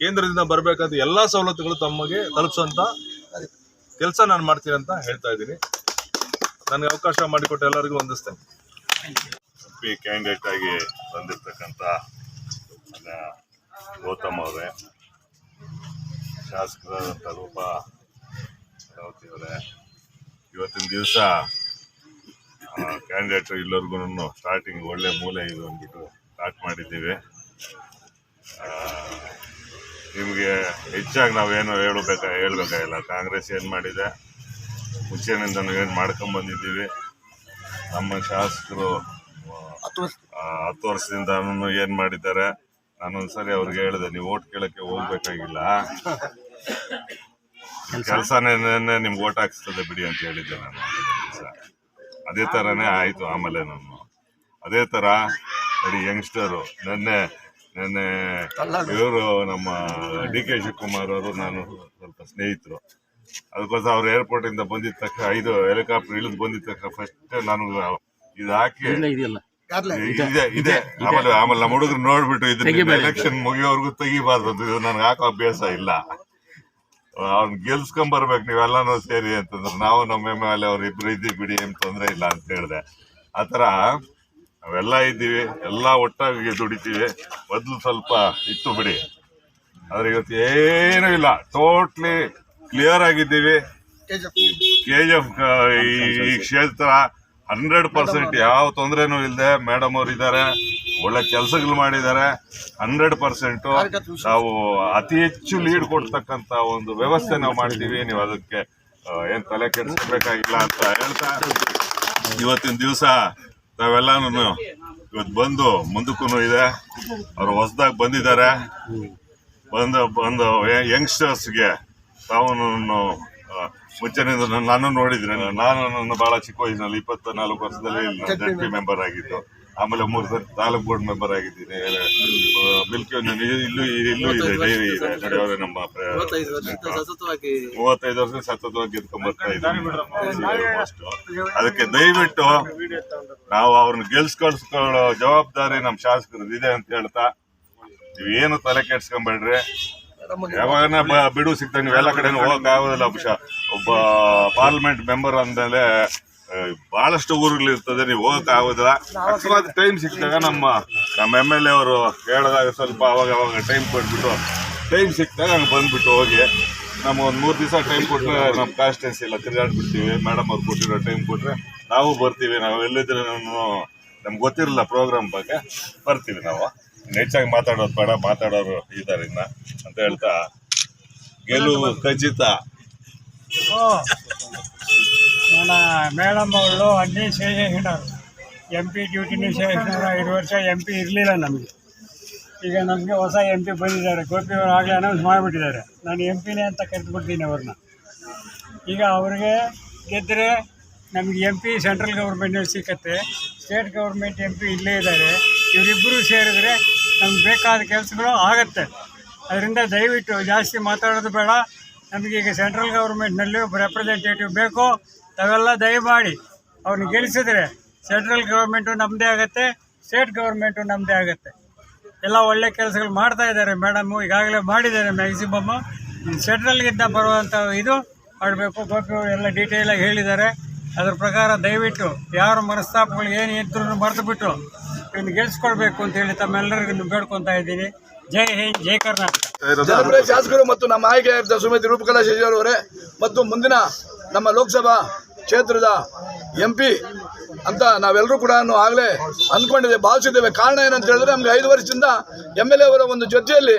ಕೇಂದ್ರದಿಂದ ಬರಬೇಕಾದ ಎಲ್ಲ ಸವಲತ್ತುಗಳು ತಮಗೆ ತಲುಪಿಸೋಂಥ ಕೆಲಸ ನಾನು ಮಾಡ್ತೀನಿ ಅಂತ ಹೇಳ್ತಾ ಇದ್ದೀನಿ. ನನಗೆ ಅವಕಾಶ ಮಾಡಿಕೊಟ್ಟು ಎಲ್ಲರಿಗೂ ವಂದಿಸ್ತೇನೆ. ಕ್ಯಾಂಡಿಡೇಟ್ ಆಗಿ ಬಂದಿರತಕ್ಕಂಥ ನನ್ನ ಗೌತಮ್ ಅವರೇ. ಶಾಸಕರಾದಂಥ ರೂಪ ಅವರೇ. ಇವತ್ತಿನ ದಿವಸ ಕ್ಯಾಂಡಿಡೇಟ್ ಎಲ್ಲರಿಗೂ ಸ್ಟಾರ್ಟಿಂಗ್ ಒಳ್ಳೆ ಮೂಲೆ ಇದು ಅಂದ್ಬಿಟ್ಟು ಸ್ಟಾರ್ಟ್ ಮಾಡಿದ್ದೀವಿ. ನಿಮಗೆ ಹೆಚ್ಚಾಗಿ ನಾವೇನು ಹೇಳಬೇಕಾ, ಹೇಳಬೇಕಾಗಿಲ್ಲ. ಕಾಂಗ್ರೆಸ್ ಏನು ಮಾಡಿದೆ? ಮುಂಚೆನಿಂದ ಏನು ಮಾಡ್ಕೊಂಬಂದಿದ್ದೀವಿ ನಮ್ಮ ಶಾಸಕರು ಹತ್ತು ವರ್ಷದಿಂದ ಏನು ಮಾಡಿದ್ದಾರೆ? ನಾನೊಂದ್ಸರಿ ಅವ್ರಿಗೆ ಹೇಳಿದೆ, ನೀವು ಓಟ್ ಕೇಳಕ್ಕೆ ಹೋಗ್ಬೇಕಾಗಿಲ್ಲ. ಕೆಲಸನೇ ನಿಮ್ಗೆ ಓಟ್ ಹಾಕಿಸ್ತದೆ ಬಿಡಿ ಅಂತ ಹೇಳಿದ್ದೆ ನಾನು. ಅದೇ ಥರನೇ ಆಯಿತು ಆಮೇಲೆ ನಾನು. ಅದೇ ಥರ ನೋಡಿ ಯಂಗ್ಸ್ಟರು ನೆನ್ನೆ ನೆನ್ನೆ ಇವರು ನಮ್ಮ ಡಿ ಕೆ ಶಿವಕುಮಾರ್ ಅವರು ನಾನು ಸ್ವಲ್ಪ ಸ್ನೇಹಿತರು. ಅದಕ್ಕೋಸ್ಕರ ಅವ್ರು ಏರ್ಪೋರ್ಟಿಂದ ಬಂದಿದ್ದ ತಕ್ಷಣ, ಐದು ಹೆಲಿಕಾಪ್ಟರ್ ಇಳಿದು ಬಂದಿದ್ದ ತಕ್ಷಣ ಫಸ್ಟ್ ನಾನು ಇದು ಹಾಕಿ ಇದೆ ಇದೆ. ಆಮೇಲೆ ಆಮೇಲೆ ನಮ್ಮ ಹುಡುಗರು ನೋಡ್ಬಿಟ್ಟು ಇದನ್ನ ಎಲೆಕ್ಷನ್ ಮುಗಿಯೋವರೆಗೂ ತೆಗಿಬಾರ್ದು ಇದು ನನ್ಗೆ ಹಾಕೋ ಅಭ್ಯಾಸ ಇಲ್ಲ. ಅವ್ನ್ ಗೆಲ್ಸ್ಕೊಂಡ್ ಬರ್ಬೇಕು ನೀವೆಲ್ಲಾನು ಸೇರಿ ಅಂತಂದ್ರೆ. ನಾವು ನಮ್ಮ ಮೇಲೆ ಅವ್ರ ಅವ್ರು ಇಬ್ರು ಇದ್ದೀವಿ ಬಿಡಿ ಏನ್ ತೊಂದ್ರೆ ಇಲ್ಲ ಅಂತ ಹೇಳಿದೆ. ಆತರ ನಾವೆಲ್ಲ ಇದ್ದೀವಿ ಎಲ್ಲ ಒಟ್ಟಾಗಿ ದುಡಿತೀವಿ. ಮೊದ್ಲು ಸ್ವಲ್ಪ ಇತ್ತು ಬಿಡಿ. ಆದ್ರೆ ಇವತ್ತು ಏನೂ ಇಲ್ಲ. ಟೋಟ್ಲಿ ಕ್ಲಿಯರ್ ಆಗಿದ್ದೀವಿ. ಕೆ ಜಿ ಎಫ್ ಈ ಕ್ಷೇತ್ರ ಹಂಡ್ರೆಡ್ ಪರ್ಸೆಂಟ್ ಯಾವ ತೊಂದರೆನೂ ಇಲ್ಲದೆ ಮೇಡಮ್ ಅವರು ಇದ್ದಾರೆ. ಒಳ್ಳೆ ಕೆಲಸಗಳು ಮಾಡಿದ್ದಾರೆ. ಹಂಡ್ರೆಡ್ ಪರ್ಸೆಂಟ್ ನಾವು ಅತಿ ಹೆಚ್ಚು ಲೀಡ್ ಕೊಡ್ತಕ್ಕಂತ ಒಂದು ವ್ಯವಸ್ಥೆ ನಾವು ಮಾಡಿದೀವಿ ನೀವು ಅದಕ್ಕೆ ಏನು ಏನ್ ತಲೆ ಕೆಡಿಸ್ಬೇಕಾಗಿಲ್ಲ ಅಂತ ಹೇಳ್ತಾ ಇವತ್ತಿನ ದಿವಸ ತಾವೆಲ್ಲಾನು ಇವತ್ತು ಬಂದು ಮುಂದಕ್ಕೂ ಇದೆ. ಅವರು ಹೊಸದಾಗಿ ಬಂದಿದ್ದಾರೆ. ಬಂದು ಬಂದು ಯಂಗ್ಸ್ಟರ್ಸ್ಗೆ ತಾವು ಮುಂಚೆನಿಂದ ನಾನು ನೋಡಿದ್ರೆ ನಾನು ನನ್ನ ಬಹಳ ಚಿಕ್ಕ ವಯಸ್ಸಿನಲ್ಲಿ ಇಪ್ಪತ್ತ ನಾಲ್ಕು ವರ್ಷದಲ್ಲಿ ಜೆಡ್ ಪಿ ಮೆಂಬರ್ ಆಗಿತ್ತು ಆಮೇಲೆ ಮೂರು ಸರ್ ತಾಲೂಕ್ ಬೋರ್ಡ್ ಮೆಂಬರ್ ಆಗಿದ್ದೀನಿ. ಮಿಲ್ಕ್ ಇಲ್ಲೂ ಇಲ್ಲೂ ಇದೆ ಡೈರಿ ಇದೆ. ಕಡೆಯವರೇ ನಮ್ಮ ಮೂವತ್ತೈದು ವರ್ಷ ಸತತವಾಗಿ ಗೆದ್ಕೊಂಡ್ ಬರ್ತಾ ಇದ್ದೀನಿ. ಅದಕ್ಕೆ ದಯವಿಟ್ಟು ನಾವು ಅವ್ರನ್ನ ಗೆಲ್ಸ್ಕೊಳ್ಸ್ಕೊಳ್ಳೋ ಜವಾಬ್ದಾರಿ ನಮ್ಮ ಶಾಸಕರದ್ದು ಇದೆ ಅಂತ ಹೇಳ್ತಾ ನೀವೇನು ತಲೆ ಕೆಡ್ಸ್ಕೊಂಬೇಡ್ರಿ. ಯಾವಾಗ ಬಿಡು ಸಿಗ್ತಾನೆ ನೀವೆಲ್ಲ ಕಡೆ ಹೋಗಕ್ ಆಗೋದಿಲ್ಲ ಶಾ- ಒಬ್ಬ ಪಾರ್ಲಿಮೆಂಟ್ ಮೆಂಬರ್ ಅಂದಮೇಲೆ ಬಹಳಷ್ಟು ಊರುಗಳು ಇರ್ತದೆ ನೀವು ಹೋಗಕ್ ಆಗೋದಿಲ್ಲ. ಅಕಸ್ಮಾತ್ ಟೈಮ್ ಸಿಕ್ಕಿದಾಗ ನಮ್ಮ ನಮ್ಮ ಎಂ ಎಲ್ ಎ ಅವರು ಹೇಳಿದಾಗ ಸ್ವಲ್ಪ ಅವಾಗ ಅವಾಗ ಟೈಮ್ ಕೊಟ್ಬಿಟ್ಟು ಟೈಮ್ ಸಿಕ್ಕಿದಾಗ ಹಂಗೆ ಬಂದ್ಬಿಟ್ಟು ಹೋಗಿ ನಮ್ಮ ಒಂದು ಮೂರು ದಿವಸ ಟೈಮ್ ಕೊಟ್ಟರೆ ನಮ್ಮ ಕಾನ್ಸ್ಟೆನ್ಸಿ ಎಲ್ಲ ತಿರುಗಾಡ್ಬಿಡ್ತೀವಿ. ಮೇಡಮ್ ಅವ್ರು ಕೊಟ್ಟಿರೋ ಟೈಮ್ ಕೊಟ್ಟರೆ ನಾವು ಬರ್ತೀವಿ. ನಾವು ಎಲ್ಲಿದ್ರೆ ನಮ್ಗೆ ಗೊತ್ತಿರಲಿಲ್ಲ ಪ್ರೋಗ್ರಾಮ್ ಬಗ್ಗೆ ಬರ್ತೀವಿ ನಾವು. ನೆಚ್ಚಾಗಿ ಮಾತಾಡೋದು ಬೇಡ, ಮಾತಾಡೋರು ಇದ್ದಾರೆ ಇನ್ನ ಅಂತ ಹೇಳ್ತಾ ಗೆಲುವು ಖಚಿತ. ಮೇಡಮ್ ಅವರು ಅಲ್ಲಿ ಸೇರಿಸಿದರು ಎಂ ಪಿ ಡ್ಯೂಟಿನೂ ಸೇರಿಸಿದ್ರು ಐದು ವರ್ಷ ಎಂ ಪಿ ಇರಲಿಲ್ಲ ನಮಗೆ. ಈಗ ನಮಗೆ ಹೊಸ ಎಂ ಪಿ ಬಂದಿದ್ದಾರೆ. ಗೋಪಿ ಅವರು ಆಗಲೇ ಅನೌನ್ಸ್ ಮಾಡಿಬಿಟ್ಟಿದ್ದಾರೆ. ನಾನು ಎಂ ಪಿನೇ ಅಂತ ಕರೆದುಬಿಡ್ತೀನಿ ಅವ್ರನ್ನ. ಈಗ ಅವ್ರಿಗೆ ಗೆದ್ದರೆ ನಮಗೆ ಎಂ ಪಿ ಸೆಂಟ್ರಲ್ ಗೌರ್ಮೆಂಟ್ನಲ್ಲಿ ಸಿಕ್ಕತ್ತೆ. ಸ್ಟೇಟ್ ಗೌರ್ಮೆಂಟ್ ಎಂ ಪಿ ಇಲ್ಲೇ ಇದ್ದಾರೆ. ಇವರಿಬ್ಬರು ಸೇರಿದ್ರೆ ನಮ್ಗೆ ಬೇಕಾದ ಕೆಲಸಗಳು ಆಗುತ್ತೆ. ಅದರಿಂದ ದಯವಿಟ್ಟು ಜಾಸ್ತಿ ಮಾತಾಡೋದು ಬೇಡ. ನಮಗೆ ಈಗ ಸೆಂಟ್ರಲ್ ಗೌರ್ಮೆಂಟ್ನಲ್ಲಿ ಒಬ್ಬ ರೆಪ್ರೆಸೆಂಟೇಟಿವ್ ಬೇಕು. ತಾವೆಲ್ಲ ದಯಮಾಡಿ ಅವ್ರನ್ನ ಗೆಲ್ಲಿಸಿದ್ರೆ ಸೆಂಟ್ರಲ್ ಗೌರ್ಮೆಂಟು ನಮ್ಮದೇ ಆಗುತ್ತೆ ಸ್ಟೇಟ್ ಗೌರ್ಮೆಂಟು ನಮ್ಮದೇ ಆಗುತ್ತೆ. ಎಲ್ಲ ಒಳ್ಳೆ ಕೆಲಸಗಳು ಮಾಡ್ತಾ ಇದ್ದಾರೆ ಮೇಡಮು ಈಗಾಗಲೇ ಮಾಡಿದ್ದಾರೆ ಮ್ಯಾಕ್ಸಿಮಮ್ಮು ಸೆಂಟ್ರಲ್ಗಿಂತ ಬರುವಂಥ ಇದು ಮಾಡಬೇಕು. ಗೋಪಿ ಅವರು ಎಲ್ಲ ಡೀಟೇಲಾಗಿ ಹೇಳಿದ್ದಾರೆ. ಅದ್ರ ಪ್ರಕಾರ ದಯವಿಟ್ಟು ಯಾರ ಮನಸ್ತಾಪಗಳು ಏನು ಇದ್ರೂ ಮರೆತು ಬಿಟ್ಟು ಇನ್ನು ಗೆಲ್ಸ್ಕೊಳ್ಬೇಕು ಅಂತೇಳಿ ತಮ್ಮೆಲ್ಲರಿಗೂ ಬೇಡ್ಕೊತಾ ಇದ್ದೀನಿ. ಜೈ ಹಿಂದ್, ಜೈ ಕರ್ನಾಟಕ. ಶಾಸಕರು ಮತ್ತು ನಮ್ಮ ಆಯ್ಕೆಯಾಗಿದ್ದ ಸುಮಿತ್ ರೂಪಕಲಾ ಶೆಟ್ಟಿಯವರು ಅವರೇ ಮತ್ತು ಮುಂದಿನ ನಮ್ಮ ಲೋಕಸಭಾ ಕ್ಷೇತ್ರದ ಎಂ ಪಿ ಅಂತ ನಾವೆಲ್ಲರೂ ಕೂಡ ಆಗಲೇ ಅಂದ್ಕೊಂಡಿದ್ದೇವೆ ಭಾವಿಸಿದ್ದೇವೆ. ಕಾರಣ ಏನಂತ ಹೇಳಿದ್ರೆ ನಮ್ಗೆ ಐದು ವರ್ಷದಿಂದ ಎಂ ಎಲ್ ಎ ಅವರ ಒಂದು ಜೊತೆಯಲ್ಲಿ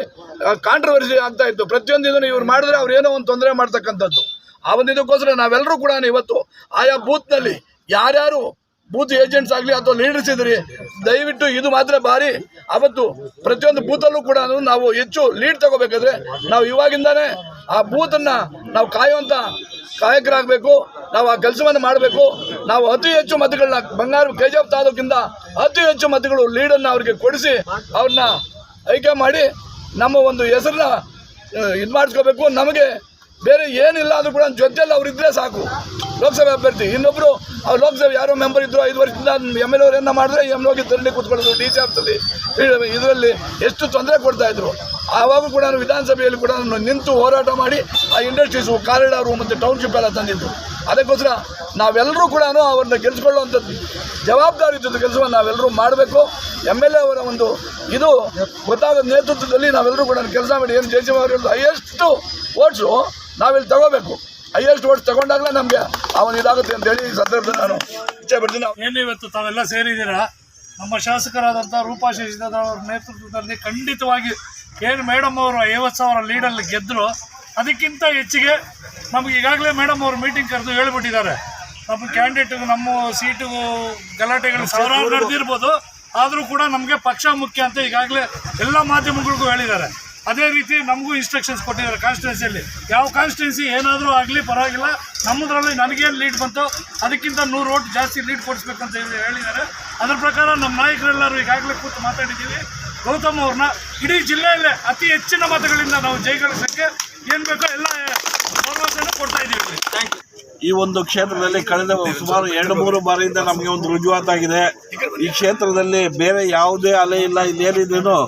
ಕಾಂಟ್ರವರ್ಸಿ ಆಗ್ತಾ ಇತ್ತು. ಪ್ರತಿಯೊಂದು ಇದನ್ನು ಇವ್ರು ಮಾಡಿದ್ರೆ ಅವ್ರು ಏನೋ ಒಂದು ತೊಂದರೆ ಮಾಡ್ತಕ್ಕಂಥದ್ದು. ಆ ಒಂದು ಇದಕ್ಕೋಸ್ಕರ ನಾವೆಲ್ಲರೂ ಕೂಡ ಇವತ್ತು ಆಯಾ ಬೂತ್ನಲ್ಲಿ ಯಾರ್ಯಾರು ಬೂತ್ ಏಜೆಂಟ್ಸ್ ಆಗಲಿ ಅಥವಾ ಲೀಡರ್ಸ್ ಇದ್ರಿ, ದಯವಿಟ್ಟು ಇದು ಮಾತ್ರ ಬಾರಿ. ಅವತ್ತು ಪ್ರತಿಯೊಂದು ಬೂತಲ್ಲೂ ಕೂಡ ನಾವು ಹೆಚ್ಚು ಲೀಡ್ ತಗೋಬೇಕಾದ್ರೆ ನಾವು ಇವಾಗಿಂದಾನೆ ಆ ಬೂತನ್ನು ನಾವು ಕಾಯುವಂತ ಕಾಯಕರಾಗಬೇಕು. ನಾವು ಆ ಕೆಲಸವನ್ನು ಮಾಡಬೇಕು. ನಾವು ಅತಿ ಹೆಚ್ಚು ಮತಗಳನ್ನ ಬಂಗಾರ ಕೆ ಜಿ ತಾಲೂಕಿಂದ ಅತಿ ಹೆಚ್ಚು ಮತಗಳು ಲೀಡನ್ನು ಅವ್ರಿಗೆ ಕೊಡಿಸಿ ಅವ್ರನ್ನ ಆಯ್ಕೆ ಮಾಡಿ ನಮ್ಮ ಒಂದು ಹೆಸರನ್ನ ಇದು ಮಾಡಿಸ್ಕೋಬೇಕು ನಮಗೆ ಬೇರೆ ಏನಿಲ್ಲ, ಆದರೂ ಕೂಡ ಜೊತೆಯಲ್ಲಿ ಅವ್ರು ಇದ್ರೆ ಸಾಕು. ಲೋಕಸಭೆ ಅಭ್ಯರ್ಥಿ ಇನ್ನೊಬ್ಬರು ಅವ್ರು ಲೋಕಸಭೆ ಯಾರೋ ಮೆಂಬರ್ ಇದ್ದರು ಐದು ವರ್ಷದಿಂದ ಎಂ ಎಲ್ ಅವ್ರು ಮಾಡಿದ್ರೆ ಎಂ ಹೋಗಿ ತರಲಿ ಕೂತ್ಕೊಳ್ಳೋದು ಡಿ ಸಿ ಆಫ್ಸಲ್ಲಿ ಇದರಲ್ಲಿ ಎಷ್ಟು ತೊಂದರೆ ಕೊಡ್ತಾ ಇದ್ರು. ಆವಾಗ ಕೂಡ ವಿಧಾನಸಭೆಯಲ್ಲಿ ಕೂಡ ನಿಂತು ಹೋರಾಟ ಮಾಡಿ ಆ ಇಂಡಸ್ಟ್ರೀಸು ಕಾರಿಡಾರು ಮತ್ತು ಟೌನ್ಶಿಪ್ ಎಲ್ಲ ತಂದಿದ್ದು. ಅದಕ್ಕೋಸ್ಕರ ನಾವೆಲ್ಲರೂ ಕೂಡ ಅವ್ರನ್ನ ಗೆಲ್ಸ್ಕೊಳ್ಳುವಂಥದ್ದು, ಜವಾಬ್ದಾರಿ ಇದ್ದದ್ದು ಕೆಲಸವನ್ನು ನಾವೆಲ್ಲರೂ ಮಾಡಬೇಕು. ಎಂ ಎಲ್ ಎ ಅವರ ಒಂದು ಇದು ಗೊತ್ತಾದ ನೇತೃತ್ವದಲ್ಲಿ ನಾವೆಲ್ಲರೂ ಕೂಡ ಕೆಲಸ ಮಾಡಿ, ಏನು ಜಯಸಿಂಹ ಅವರು ಹೈಯೆಸ್ಟು ಓಟ್ಸು ನಾವಿಲ್ಲಿ ತಗೋಬೇಕು. ಹೈಯೆಸ್ಟ್ ಓಟ್ಸ್ ತಗೊಂಡಾಗಲೇ ನಮಗೆ ಅವನ್ ಇದಾಗುತ್ತೆ ಅಂತೇಳಿ ಈ ಸಂದರ್ಭದಲ್ಲಿ ನಾನು ಇಚ್ಛೆ ಬಿಡ್ತೀನಿ ಏನು ಇವತ್ತು ತಾವೆಲ್ಲ ಸೇರಿದ್ದೀರಾ? ನಮ್ಮ ಶಾಸಕರಾದಂಥ ರೂಪಾ ಶಶಿಧರ್ ಅವರ ನೇತೃತ್ವದಲ್ಲಿ ಖಂಡಿತವಾಗಿ ಏನು ಮೇಡಮ್ ಅವರು ಐವತ್ತು ಸಾವಿರ ಲೀಡಲ್ಲಿ ಗೆದ್ದರು ಅದಕ್ಕಿಂತ ಹೆಚ್ಚಿಗೆ ನಮ್ಗೆ ಈಗಾಗಲೇ ಮೇಡಮ್ ಅವರು ಮೀಟಿಂಗ್ ಕರೆದು ಹೇಳ್ಬಿಟ್ಟಿದ್ದಾರೆ. ನಮ್ಮ ಕ್ಯಾಂಡಿಡೇಟ್ಗೂ ನಮ್ಮ ಸೀಟಿಗೂ ಗಲಾಟೆಗಳು ಸಾವಿರಾರು ನಡೆದಿರ್ಬೋದು. ಆದರೂ ಕೂಡ ನಮಗೆ ಪಕ್ಷ ಮುಖ್ಯ ಅಂತ ಈಗಾಗಲೇ ಎಲ್ಲ ಮಾಧ್ಯಮಗಳಿಗೂ ಹೇಳಿದ್ದಾರೆ. ಅದೇ ರೀತಿ ನಮಗೂ ಇನ್ಸ್ಟ್ರಕ್ಷನ್ಸ್ ಕೊಟ್ಟಿದ್ದಾರೆ ಕಾನ್ಸ್ಟಿಟ್ಯೂನ್ಸಿಯಲ್ಲಿ ಯಾವ ಕಾನ್ಸ್ಟಿಟ್ಯೂನ್ಸಿ ಏನಾದರೂ ಆಗಲಿ ಪರವಾಗಿಲ್ಲ, ನಮ್ಮದ್ರಲ್ಲಿ ನನಗೇನು ಲೀಡ್ ಬಂತು ಅದಕ್ಕಿಂತ ನೂರು ಓಟ್ ಜಾಸ್ತಿ ಲೀಡ್ ಕೊಡಿಸ್ಬೇಕು ಅಂತ ಹೇಳಿ ಹೇಳಿದ್ದಾರೆ. ಅದರ ಪ್ರಕಾರ ನಮ್ಮ ನಾಯಕರೆಲ್ಲರೂ ಈಗಾಗಲೇ ಕೂತು ಮಾತಾಡಿದ್ದೀವಿ. ಗೌತಮ್ ಅವ್ರನ್ನ ಇಡೀ ಜಿಲ್ಲೆಯಲ್ಲೇ ಅತಿ ಹೆಚ್ಚಿನ ಮತಗಳಿಂದ ನಾವು ಜಯಗಳಿಸೋಕ್ಕೆ ಏನು ಬೇಕೋ ಎಲ್ಲ ಭರವಸೆಯನ್ನು ಕೊಡ್ತಾ ಇದ್ದೀವಿ. ಥ್ಯಾಂಕ್ ಯು ಈ ಒಂದು ಕ್ಷೇತ್ರದಲ್ಲಿ ಕಳೆದ ಸುಮಾರು ಎರಡು, ಮೂರು ಬಾರಿಯಿಂದ ನಮಗೆ ಒಂದು ರುಜುವಾತಾಗಿದೆ. ಈ ಕ್ಷೇತ್ರದಲ್ಲಿ ಬೇರೆ ಯಾವುದೇ ಅಲೆ ಇಲ್ಲ ಇಲ್ಲೇನಿದ್ರು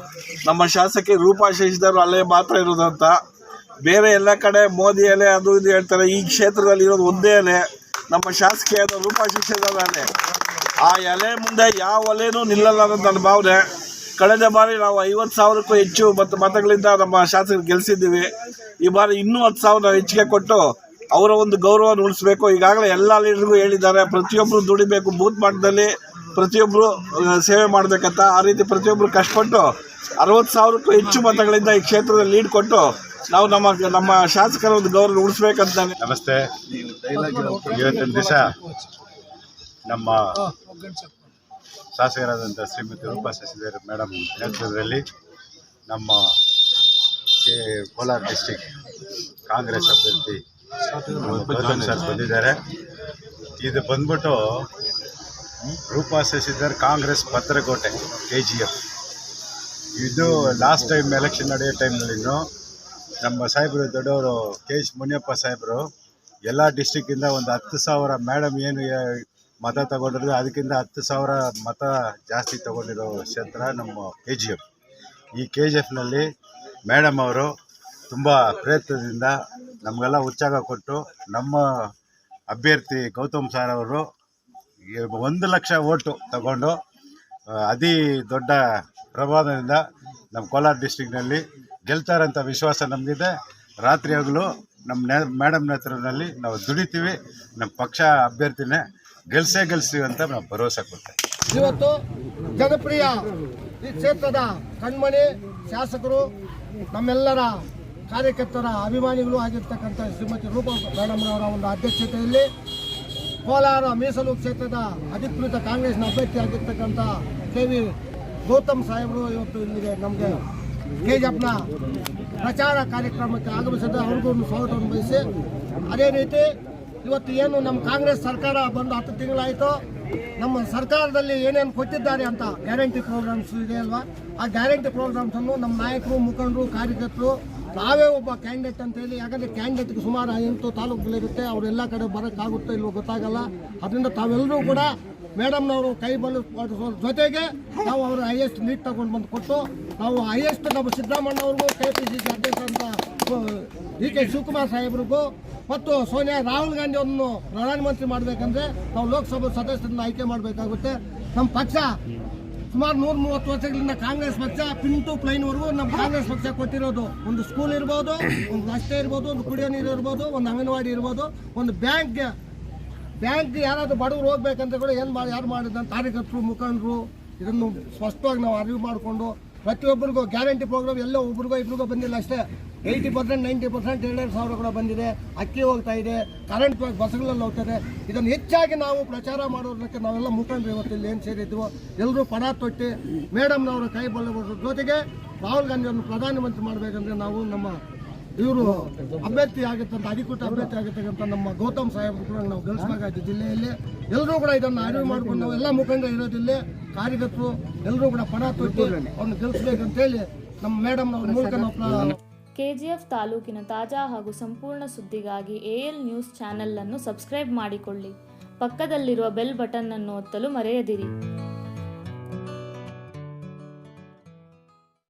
ನಮ್ಮ ಶಾಸಕಿ ರೂಪಾ ಶಶಿಧರ್ ಅಲ್ಲೇ ಮಾತ್ರ ಇರೋದಂತ. ಬೇರೆ ಎಲ್ಲ ಕಡೆ ಮೋದಿ ಅಲೆ ಅದು ಇದು ಹೇಳ್ತಾರೆ. ಈ ಕ್ಷೇತ್ರದಲ್ಲಿ ಇರೋದು ಒಂದೇ ಅಲೆ. ನಮ್ಮ ಶಾಸಕಿಯಾದ ರೂಪಾ ಶಶಿಧರ್ ಅಲೆ. ಆ ಎಲೆ ಮುಂದೆ ಯಾವ ಅಲೆನೂ ನಿಲ್ಲಲ್ಲ ಅನ್ನೋದು ನನ್ನ ಭಾವನೆ. ಕಳೆದ ಬಾರಿ ನಾವು ಐವತ್ತು ಸಾವಿರಕ್ಕೂ ಹೆಚ್ಚು ಮತ್ತು ಮತಗಳಿಂದ ನಮ್ಮ ಶಾಸಕರು ಗೆಲ್ಲಿಸಿದ್ದೀವಿ ಈ ಬಾರಿ ಇನ್ನೂ ಹತ್ತು ಸಾವಿರ ನಾವು ಹೆಚ್ಚಿಗೆ ಕೊಟ್ಟು ಅವರ ಒಂದು ಗೌರವ ಉಳಿಸ್ಬೇಕು. ಈಗಾಗಲೇ ಎಲ್ಲ ಲೀಡರ್ಗೂ ಹೇಳಿದ್ದಾರೆ. ಪ್ರತಿಯೊಬ್ಬರು ದುಡಿಬೇಕು. ಬೂತ್ ಮಟ್ಟದಲ್ಲಿ ಪ್ರತಿಯೊಬ್ಬರು ಸೇವೆ ಮಾಡಬೇಕಂತ ಆ ರೀತಿ ಪ್ರತಿಯೊಬ್ಬರು ಕಷ್ಟಪಟ್ಟು ಅರವತ್ತು ಸಾವಿರಕ್ಕೂ ಹೆಚ್ಚು ಮತಗಳಿಂದ ಈ ಕ್ಷೇತ್ರದಲ್ಲಿ ಲೀಡ್ ಕೊಟ್ಟು ನಾವು ನಮ್ಮ ನಮ್ಮ ಶಾಸಕರ ಒಂದು ಗೌರವ ಉಳಿಸ್ಬೇಕಂತ ನಮಸ್ತೆ. ಇವತ್ತಿನ ದಿವಸ ನಮ್ಮ ಶಾಸಕರಾದಂಥ ಶ್ರೀಮತಿ ರೂಪಾ ಶಶಿಧರ್ ಮೇಡಮ್ ನೇತೃತ್ವದಲ್ಲಿ ನಮ್ಮ ಕೆ ಕೋಲಾರ ಡಿಸ್ಟಿಕ್ ಕಾಂಗ್ರೆಸ್ ಅಭ್ಯರ್ಥಿ ಸರ್ ಬಂದಿದ್ದಾರೆ. ಇದು ಬಂದ್ಬಿಟ್ಟು ರೂಪಾ ಶಶಿಧರ್ ಕಾಂಗ್ರೆಸ್ ಭದ್ರಕೋಟೆ ಕೆ ಜಿ ಎಫ್ ಇದು ಲಾಸ್ಟ್ ಟೈಮ್ ಎಲೆಕ್ಷನ್ ನಡೆಯೋ ಟೈಮ್ನಲ್ಲಿನೂ ನಮ್ಮ ಸಾಹೇಬರು ದೊಡ್ಡವರು ಕೆ ಎಚ್ ಮುನಿಯಪ್ಪ ಸಾಹೇಬರು ಎಲ್ಲ ಡಿಸ್ಟಿಕ್ಕಿಂದ ಒಂದು ಹತ್ತು ಸಾವಿರ ಮೇಡಮ್ ಏನು ಮತ ತಗೊಂಡಿರೋದು ಅದಕ್ಕಿಂತ ಹತ್ತು ಸಾವಿರ ಮತ ಜಾಸ್ತಿ ತಗೊಂಡಿರೋ ಕ್ಷೇತ್ರ ನಮ್ಮ ಕೆ ಜಿ ಎಫ್ ಈ ಕೆ ಜಿ ಎಫ್ನಲ್ಲಿ ಮೇಡಮ್ ಅವರು ತುಂಬ ಪ್ರಯತ್ನದಿಂದ ನಮಗೆಲ್ಲ ಉತ್ಸಾಹ ಕೊಟ್ಟು ನಮ್ಮ ಅಭ್ಯರ್ಥಿ ಗೌತಮ್ ಸಾರ್ ಅವರು ಒಂದು ಲಕ್ಷ ಓಟು ತಗೊಂಡು ಅತಿ ದೊಡ್ಡ ಪ್ರಭಾವದಿಂದ ನಮ್ಮ ಕೋಲಾರ ಡಿಸ್ಟಿಕ್ನಲ್ಲಿ ಗೆಲ್ತಾರಂಥ ವಿಶ್ವಾಸ ನಮಗಿದೆ. ರಾತ್ರಿ ಹಗಲು ನಮ್ಮ ನೆ, ಮೇಡಮ್ ನೇತೃತ್ವದಲ್ಲಿ ನಾವು ದುಡಿತೀವಿ. ನಮ್ಮ ಪಕ್ಷ ಅಭ್ಯರ್ಥಿನೇ ಗೆಲ್ಸೇ ಗೆಲ್ಸ್ತೀವಿ ಅಂತ ನಾವು ಭರವಸೆ ಕೊಡ್ತೇವೆ. ಇವತ್ತು ಜನಪ್ರಿಯ ಈ ಕ್ಷೇತ್ರದ ಕಣ್ಮಣಿ ಶಾಸಕರು, ನಮ್ಮೆಲ್ಲರ ಕಾರ್ಯಕರ್ತರ ಅಭಿಮಾನಿಗಳು ಆಗಿರ್ತಕ್ಕಂಥ ಶ್ರೀಮತಿ ರೂಪಾ ಮೇಡಮ್ನವರ ಒಂದು ಅಧ್ಯಕ್ಷತೆಯಲ್ಲಿ ಕೋಲಾರ ಮೀಸಲು ಕ್ಷೇತ್ರದ ಅಧಿಕೃತ ಕಾಂಗ್ರೆಸ್ನ ಅಭ್ಯರ್ಥಿ ಆಗಿರ್ತಕ್ಕಂಥ ಕೆ ವಿ ಗೌತಮ್ ಸಾಹೇಬರು ಇವತ್ತು ಇಲ್ಲಿಗೆ ನಮಗೆ ಕೆ ಜಪ್ನ ಪ್ರಚಾರ ಕಾರ್ಯಕ್ರಮಕ್ಕೆ ಆಗಮಿಸಿದ ಅವ್ರಿಗೂ ಸ್ವಾಗತವನ್ನು ಬಯಸಿ, ಅದೇ ರೀತಿ ಇವತ್ತು ಏನು ನಮ್ಮ ಕಾಂಗ್ರೆಸ್ ಸರ್ಕಾರ ಬಂದು ಹತ್ತು ತಿಂಗಳಾಯಿತು, ನಮ್ಮ ಸರ್ಕಾರದಲ್ಲಿ ಏನೇನು ಕೊಟ್ಟಿದ್ದಾರೆ ಅಂತ ಗ್ಯಾರಂಟಿ ಪ್ರೋಗ್ರಾಮ್ಸ್ ಇದೆ ಅಲ್ವಾ? ಆ ಗ್ಯಾರಂಟಿ ಪ್ರೋಗ್ರಾಮ್ಸ್ ಅನ್ನು ನಮ್ಮ ನಾಯಕರು, ಮುಖಂಡರು, ಕಾರ್ಯಕರ್ತರು ನಾವೇ ಒಬ್ಬ ಕ್ಯಾಂಡಿಡೇಟ್ ಅಂತ ಹೇಳಿ, ಯಾಕಂದ್ರೆ ಕ್ಯಾಂಡಿಡೇಟ್ಗೆ ಸುಮಾರು ಎಂಟು ತಾಲೂಕುಗಳಿರುತ್ತೆ ಅವರೆಲ್ಲ ಕಡೆ ಬರೋಕ್ಕಾಗುತ್ತೋ ಇಲ್ವೋ ಗೊತ್ತಾಗಲ್ಲ. ಅದರಿಂದ ತಾವೆಲ್ಲರೂ ಕೂಡ ಮೇಡಮ್ನವರು ಕೈ ಬಲ್ ಜೊತೆಗೆ ನಾವು ಅವರ ಹೈಯೆಸ್ಟ್ ನೀಟ್ ತಗೊಂಡು ಬಂದು ಕೊಟ್ಟು, ನಾವು ಹೈಯೆಸ್ಟ್ ನಮ್ಮ ಸಿದ್ದರಾಮಣ್ಣವ್ರಿಗೂ ಕೆ ಪಿ ಸಿ ಸಿ ಅಧ್ಯಕ್ಷ ಅಂತ ಡಿ ಕೆ ಶಿವಕುಮಾರ್ ಸಾಹೇಬ್ರಿಗೂ ಮತ್ತು ಸೋನಿಯಾ ರಾಹುಲ್ ಗಾಂಧಿ ಅವರನ್ನು ಪ್ರಧಾನಮಂತ್ರಿ ಮಾಡಬೇಕಂದ್ರೆ ನಾವು ಲೋಕಸಭಾ ಸದಸ್ಯರನ್ನು ಆಯ್ಕೆ ಮಾಡಬೇಕಾಗುತ್ತೆ. ನಮ್ಮ ಪಕ್ಷ ಸುಮಾರು ನೂರ ಮೂವತ್ತು ವರ್ಷಗಳಿಂದ ಕಾಂಗ್ರೆಸ್ ಪಕ್ಷ ಪಿನ್ ಟು ಪ್ಲೈನ್ವರೆಗೂ ನಮ್ಮ ಕಾಂಗ್ರೆಸ್ ಪಕ್ಷ ಕೊಟ್ಟಿರೋದು. ಒಂದು ಸ್ಕೂಲ್ ಇರ್ಬೋದು, ಒಂದು ರಸ್ತೆ ಇರ್ಬೋದು, ಒಂದು ಕುಡಿಯೋ ನೀರು ಇರ್ಬೋದು, ಒಂದು ಅಂಗನವಾಡಿ ಇರ್ಬೋದು, ಒಂದು ಬ್ಯಾಂಕ್ ಬ್ಯಾಂಕ್ ಯಾರಾದರೂ ಬಡವರು ಹೋಗ್ಬೇಕಂತ ಕೂಡ ಏನು ಮಾಡಿ ಯಾರು ಮಾಡಿದ ಕಾರ್ಯಕರ್ತರು, ಮುಖಂಡರು, ಇದನ್ನು ಸ್ಪಷ್ಟವಾಗಿ ನಾವು ಅರಿವು ಮಾಡಿಕೊಂಡು ಪ್ರತಿಯೊಬ್ಬರಿಗೂ ಗ್ಯಾರಂಟಿ ಪ್ರೋಗ್ರಾಮ್ ಎಲ್ಲ ಒಬ್ರಿಗೋ ಇಬ್ರಿಗೋ ಬಂದಿಲ್ಲ ಅಷ್ಟೇ. ಏಯ್ಟಿ ಪರ್ಸೆಂಟ್ ನೈಂಟಿ ಪರ್ಸೆಂಟ್ ಎರಡೆರಡು ಸಾವಿರ ಕೂಡ ಬಂದಿದೆ. ಅಕ್ಕಿ ಹೋಗ್ತಾ ಇದೆ. ಕರೆಂಟ್ ಬಸ್ಗಳಲ್ಲಿ ಹೋಗ್ತದೆ. ಇದನ್ನು ಹೆಚ್ಚಾಗಿ ನಾವು ಪ್ರಚಾರ ಮಾಡೋದಕ್ಕೆ ನಾವೆಲ್ಲ ಮುಖಂಡರು ಇವತ್ತು ಇಲ್ಲಿ ಏನು ಸೇರಿದ್ವು? ಎಲ್ಲರೂ ಪಣ ತೊಟ್ಟಿ. ಮೇಡಮ್ನವರು ಕೈ ಬಳ್ಳ ಜೊತೆಗೆ ರಾಹುಲ್ ಗಾಂಧಿಯವರನ್ನು ಪ್ರಧಾನಮಂತ್ರಿ ಮಾಡಬೇಕಂದ್ರೆ ನಾವು ನಮ್ಮ ಇವರು ಅಭ್ಯರ್ಥಿ ಆಗುತ್ತಂತ ಅಧಿಕೃತ ಅಭ್ಯರ್ಥಿ ಆಗಿರ್ತಕ್ಕಂಥ ನಮ್ಮ ಗೌತಮ್ ಸಾಹೇಬ್ ಕೂಡ ನಾವು ಗಳಿಸಬೇಕಾಯ್ತು ಜಿಲ್ಲೆಯಲ್ಲಿ. ಎಲ್ಲರೂ ಕೂಡ ಇದನ್ನು ಅರಿವು ಮಾಡ್ಕೊಂಡು ನಾವು ಎಲ್ಲ ಮುಖಂಡ ಇರೋದಿಲ್ಲೇ ಕಾರ್ಯಕರ್ತರು ಎಲ್ಲರೂ ಕೂಡ ಪಣ ತೊಟ್ಟು ಅವ್ರನ್ನ ಗೆಲ್ಲಿಸ್ಬೇಕಂತೇಳಿ ನಮ್ಮ ಮೇಡಮ್ನವ್ರ ಮೂಲಕ ನಾವು ಕೆಜಿಎಫ್ ತಾಲೂಕಿನ ತಾಜಾ ಹಾಗೂ ಸಂಪೂರ್ಣ ಸುದ್ದಿಗಾಗಿ ಎಎಲ್ ನ್ಯೂಸ್ ಚಾನೆಲ್ ಅನ್ನು ಸಬ್ಸ್ಕ್ರೈಬ್ ಮಾಡಿಕೊಳ್ಳಿ. ಪಕ್ಕದಲ್ಲಿರುವ ಬೆಲ್ ಬಟನ್ ಅನ್ನು ಒತ್ತಲು ಮರೆಯದಿರಿ.